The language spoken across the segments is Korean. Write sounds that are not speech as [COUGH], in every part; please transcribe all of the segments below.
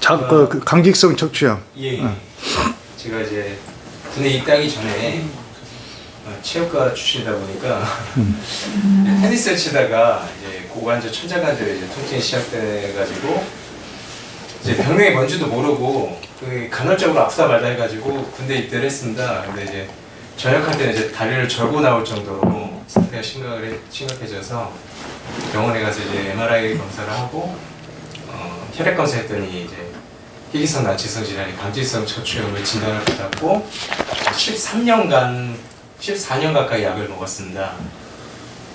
자, 그, 그 강직성 척추염. 예. 예. 제가 이제 군에 입대하기 전에 어, 체육과 출신이다 보니까 [LAUGHS] 테니스를 치다가 이제 고관절 천자관절에 이제 통증이 시작돼가지고 이제 병명이 뭔지도 모르고 그 간헐적으로 아프다 말다 해가지고 군대 입대를 했습니다. 근데 이제 전역할 때는 이제 다리를 절고 나올 정도로 상태가 심각해, 심각해져서 병원에 가서 이제 MRI 검사를 하고 어, 혈액 검사 했더니 이제 희귀성 난치성 질환이 강질성 척추염을 진단을 받았고 13년간 14년 가까이 약을 먹었습니다.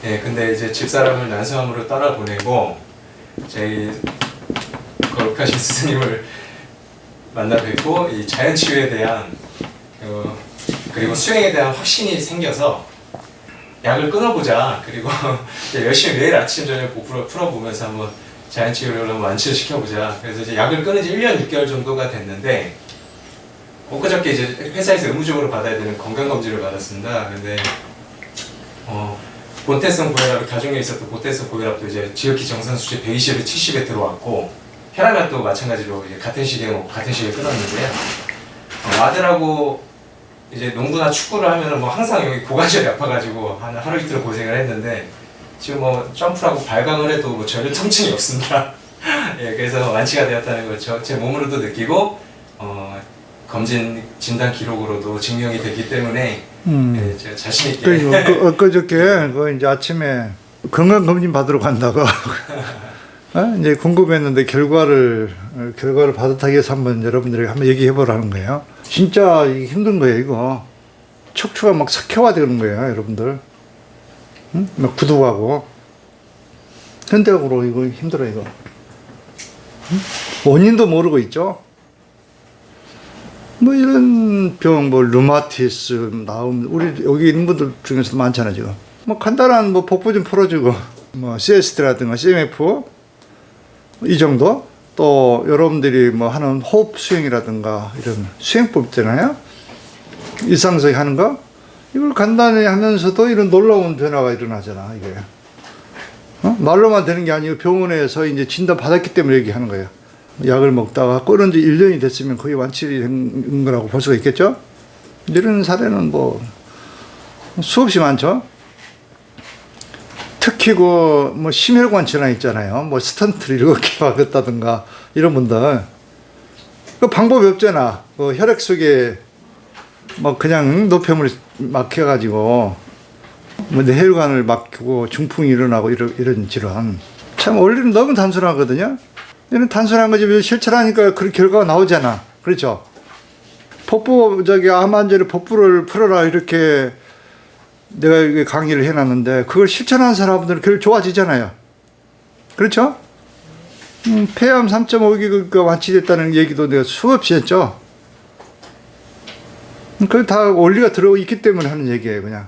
예, 근데 이제 집사람을 난소암으로 떠나보내고 저희 거룩하신 [LAUGHS] 스승님을 만나 뵙고 이 자연 치유에 대한 어, 그리고 수행에 대한 확신이 생겨서 약을 끊어보자 그리고 [LAUGHS] 열심히 매일 아침 저녁 풀어, 풀어보면서 한번 자연치유를 한번 완치를 시켜보자. 그래서 이제 약을 끊은 지 1년 6개월 정도가 됐는데 엊그저께 이제 회사에서 의무적으로 받아야 되는 건강검진을 받았습니다. 근데 어, 본태성 고혈압이 가중에 있었던 본태성 고혈압도 이제 지극히 정상 수치 120에 70에 들어왔고 혈압약도 마찬가지로 이제 같은 시기에 뭐 같은 시기에 끊었는데요. 어, 아들하고 이제 농구나 축구를 하면은 뭐 항상 여기 고관절이 아파가지고 한 하루 이틀 고생을 했는데 지금 뭐 점프하고 발광을 해도 뭐 전혀 통증이 없습니다. [LAUGHS] 예, 그래서 완치가 되었다는 걸 제 몸으로도 느끼고 어, 검진 진단 기록으로도 증명이 됐기 때문에 음. 예, 제가 자신 있게 그리고 그, [LAUGHS] 엊그저께 그 이제 아침에 건강검진 받으러 간다고 어? 이제 궁금했는데 결과를 어, 결과를 받아타기 위해서 한번 여러분들에게 한번 얘기해 보라는 거예요. 진짜 힘든 거예요, 이거. 척추가 막 석회화되는 거예요, 여러분들. 응? 막 구두가고. 현대적으로 이거 힘들어 이거. 응? 원인도 모르고 있죠. 뭐 이런 병, 뭐 류마티스 나오면 우리 여기 있는 분들 중에서도 많잖아요 지금. 뭐 간단한 뭐 복부 좀 풀어주고 뭐 CST라든가 CMF 이 정도 또 여러분들이 뭐 하는 호흡 수행이라든가 이런 수행법 있잖아요. 일상적이 하는 거 이걸 간단히 하면서도 이런 놀라운 변화가 일어나잖아 이게. 어? 말로만 되는 게 아니고 병원에서 이제 진단 받았기 때문에 얘기하는 거예요. 약을 먹다가 끊은 지 1년이 됐으면 거의 완치된 거라고 볼 수가 있겠죠? 이런 사례는 뭐 수없이 많죠? 특히 그 뭐 심혈관 질환 있잖아요. 뭐 스턴트를 이렇게 [LAUGHS] 박았다든가 이런 분들 그 방법이 없잖아. 그 혈액 속에 뭐 그냥 노폐물 막혀가지고 뭐 뇌혈관을 막히고 중풍이 일어나고 이런 이런 질환 참 원리는 너무 단순하거든요. 이런 단순한 거지 실천하니까 그런 결과가 나오잖아. 그렇죠? 복부 저기 암 환자를 복부를 풀어라 이렇게 내가 이게 강의를 해놨는데 그걸 실천하는 사람들은 그걸 좋아지잖아요. 그렇죠? 음, 폐암 3.5기가 완치됐다는 얘기도 내가 수없이 했죠. 그걸 다 원리가 들어있기 때문에 하는 얘기예요, 그냥.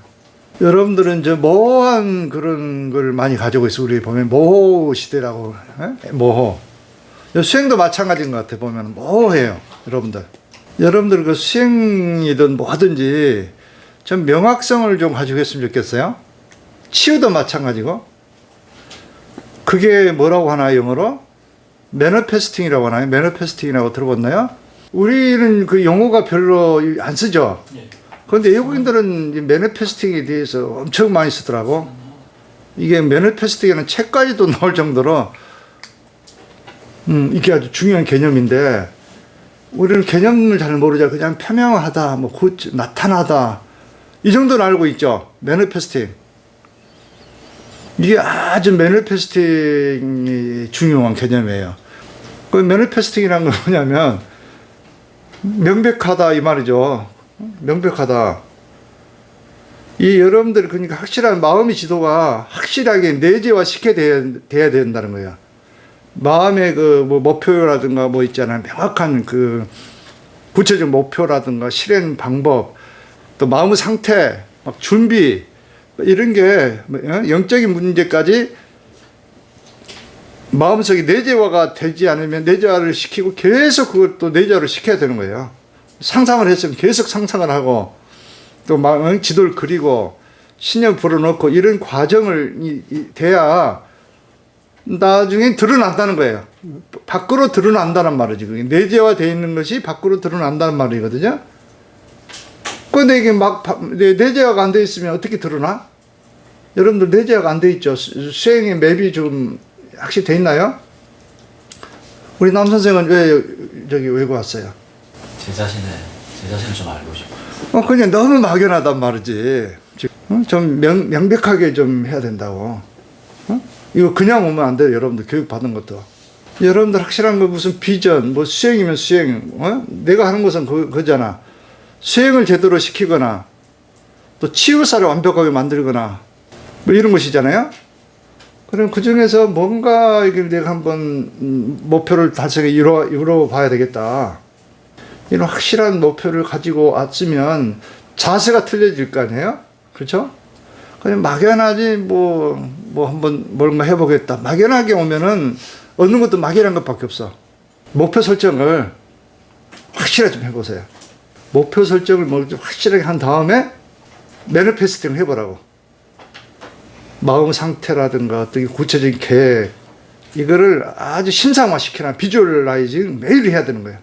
여러분들은 저 모호한 그런 걸 많이 가지고 있어. 우리 보면 모호 시대라고, 에? 모호. 수행도 마찬가지인 것 같아, 보면. 모호해요, 여러분들. 여러분들 그 수행이든 뭐든지 좀 명확성을 좀 가지고 했으면 좋겠어요. 치유도 마찬가지고. 그게 뭐라고 하나요, 영어로? 매너페스팅이라고 하나요? 매너페스팅이라고 들어봤나요? 우리는 그 용어가 별로 안 쓰죠. 그런데 외국인들은 이 매너페스팅에 대해서 엄청 많이 쓰더라고. 이게 매너페스팅이라는 책까지도 [LAUGHS] 나올 정도로 음, 이게 아주 중요한 개념인데 우리는 개념을 잘 모르자 그냥 표명하다, 뭐곧 나타나다 이 정도는 알고 있죠. 매너페스팅. 이게 아주 매너페스팅이 중요한 개념이에요. 그 매너페스팅이라는 건 뭐냐면 명백하다 이 말이죠. 명백하다. 이 여러분들 그러니까 확실한 마음의 지도가 확실하게 내재화 시켜 돼야 된다는 거예요. 마음의 그 뭐 목표라든가 뭐 있잖아요. 명확한 그 구체적 목표라든가 실행 방법, 또 마음 상태, 막 준비 이런 게 어? 영적인 문제까지 마음속에 내재화가 되지 않으면 내재화를 시키고 계속 그걸 또 내재화를 시켜야 되는 거예요. 상상을 했으면 계속 상상을 하고 또 마음 지도를 그리고 신념 불어넣고 이런 과정을 이, 이, 돼야 나중에 드러난다는 거예요. 밖으로 드러난다는 말이지. 그게 내재화되어 있는 것이 밖으로 드러난다는 말이거든요. 근데 이게 막 내재화가 안 돼 있으면 어떻게 드러나? 여러분들 내재화가 안 돼 있죠. 수- 수행의 맵이 좀 확실히 돼 있나요? 우리 남 선생은 왜 저기 외고 왔어요? 제 자신을 제 자신을 좀 알고 싶어요. 어, 그냥 너무 막연하단 말이지. 어? 좀 명, 명백하게 좀 해야 된다고. 어? 이거 그냥 오면 안 돼요. 여러분들 교육 받은 것도. 여러분들 확실한 거 무슨 비전, 뭐 수행이면 수행, 어? 내가 하는 것은 그, 그잖아. 수행을 제대로 시키거나, 또 치유사를 완벽하게 만들거나, 뭐 이런 것이잖아요. 그럼 그 중에서 뭔가 이걸 내가 한번 음, 목표를 달성해 이루어, 이루어 봐야 되겠다. 이런 확실한 목표를 가지고 왔으면 자세가 틀려질 거 아니에요? 그렇죠? 그냥 막연하지 뭐, 뭐 한번 뭔가 해보겠다. 막연하게 오면은 얻는 것도 막연한 것밖에 없어. 목표 설정을 확실하게 좀 해보세요. 목표 설정을 먼저 확실하게 한 다음에 매니페스팅을 해보라고. 마음 상태라든가 어떤 구체적인 계획 이거를 아주 신상화 시키나 비주얼라이징 매일 해야 되는 거예요.